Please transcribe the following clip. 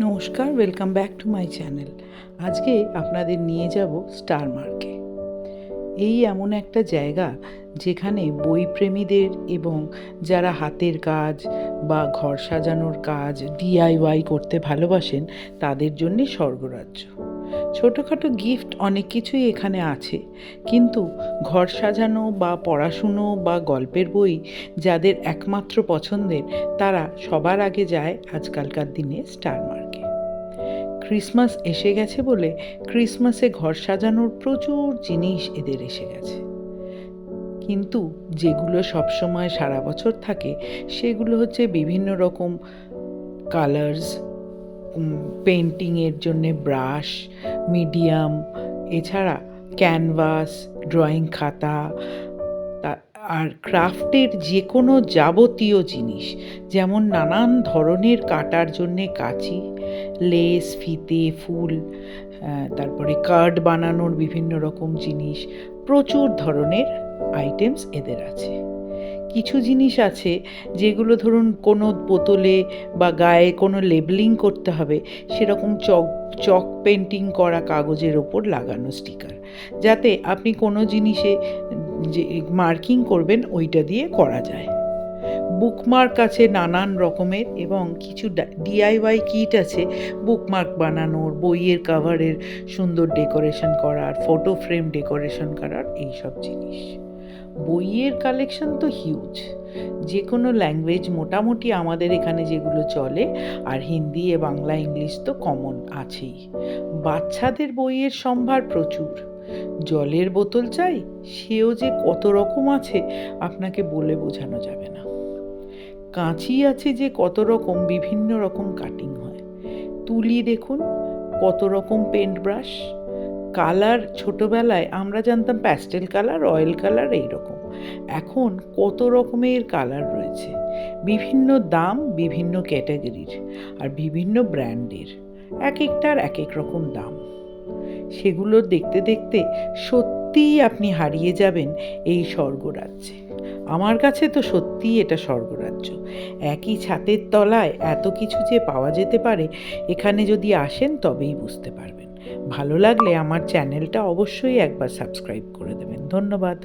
নমস্কার welcome back to my channel আজকে আপনাদের নিয়ে যাব স্টার মার্কে এই এমন একটা জায়গা যেখানে বইপ্রেমীদের এবং যারা হাতের কাজ বা ঘর সাজানোর কাজ ডিআইওয়াই করতে ভালোবাসেন, তাদের জন্যে স্বর্গরাজ্য। ছোটোখাটো গিফট অনেক কিছুই এখানে আছে। কিন্তু ঘর সাজানো বা পড়াশুনো বা গল্পের বই যাদের একমাত্র পছন্দের, তারা সবার আগে যায় আজকালকার দিনে স্টার মার্কে ক্রিসমাস এসে গেছে বলে ক্রিসমাসে ঘর সাজানোর প্রচুর জিনিস এদের এসে গেছে। কিন্তু যেগুলো সবসময় সারা বছর থাকে, সেগুলো হচ্ছে বিভিন্ন রকম কালার্স পেন্টিংয়ের জন্যে ব্রাশ মিডিয়াম, এছাড়া ক্যানভাস, ড্রয়িং খাতা আর ক্রাফটের যে কোনো যাবতীয় জিনিস, যেমন নানান ধরনের কাটার জন্যে কাঁচি, লেস, ফিতে, ফুল তারপরে কার্ড বানানোর বিভিন্ন রকম জিনিস, প্রচুর ধরনের আইটেমস এদের আছে। কিছু জিনিস আছে যেগুলো ধরুন কোনো বোতলে বা গায়ে কোনো লেবলিং করতে হবে। সেরকম চক চক পেন্টিং করা কাগজের ওপর লাগানো স্টিকার। যাতে আপনি কোনো জিনিসে যে মার্কিং করবেন ওইটা দিয়ে করা যায়। বুকমার্ক আছে নানান রকমের এবং কিছু ডিআইওয়াই কিট আছে বুকমার্ক বানানোর, বইয়ের কাভারের সুন্দর ডেকোরেশন করার ফটো ফ্রেম ডেকোরেশন করার এইসব জিনিস। বইয়ের কালেকশন তো হিউজ যে কোনো ল্যাঙ্গুয়েজ মোটামুটি আমাদের এখানে যেগুলো চলে, আর হিন্দি এ বাংলা, ইংলিশ তো কমন আছেই। বাচ্চাদের বইয়ের সম্ভার প্রচুর। জলের বোতল চাই, সেও যে কত রকম আছে, আপনাকে বলে বোঝানো যাবে না। কাঁচি আছে যে কত রকম, বিভিন্ন রকম কাটিং হয়। তুলি দেখুন, কত রকম পেন্ট ব্রাশ কালার ছোটবেলায় আমরা জানতাম প্যাস্টেল কালার, অয়েল কালার এইরকম। এখন কত রকমের কালার রয়েছে। বিভিন্ন দাম, বিভিন্ন ক্যাটাগরির আর বিভিন্ন ব্র্যান্ডের। এক একটার এক এক রকম দাম। সেগুলো দেখতে দেখতে সত্যিই আপনি হারিয়ে যাবেন এই স্বর্গরাজ্যে। আমার কাছে তো সত্যিই এটা স্বর্গরাজ্য। একই ছাতের তলায় এত কিছু যে পাওয়া যেতে পারে, এখানে যদি আসেন তবেই বুঝতে পারবেন। ভালো লাগলে আমার চ্যানেলটা অবশ্যই একবার সাবস্ক্রাইব করে দেবেন। ধন্যবাদ।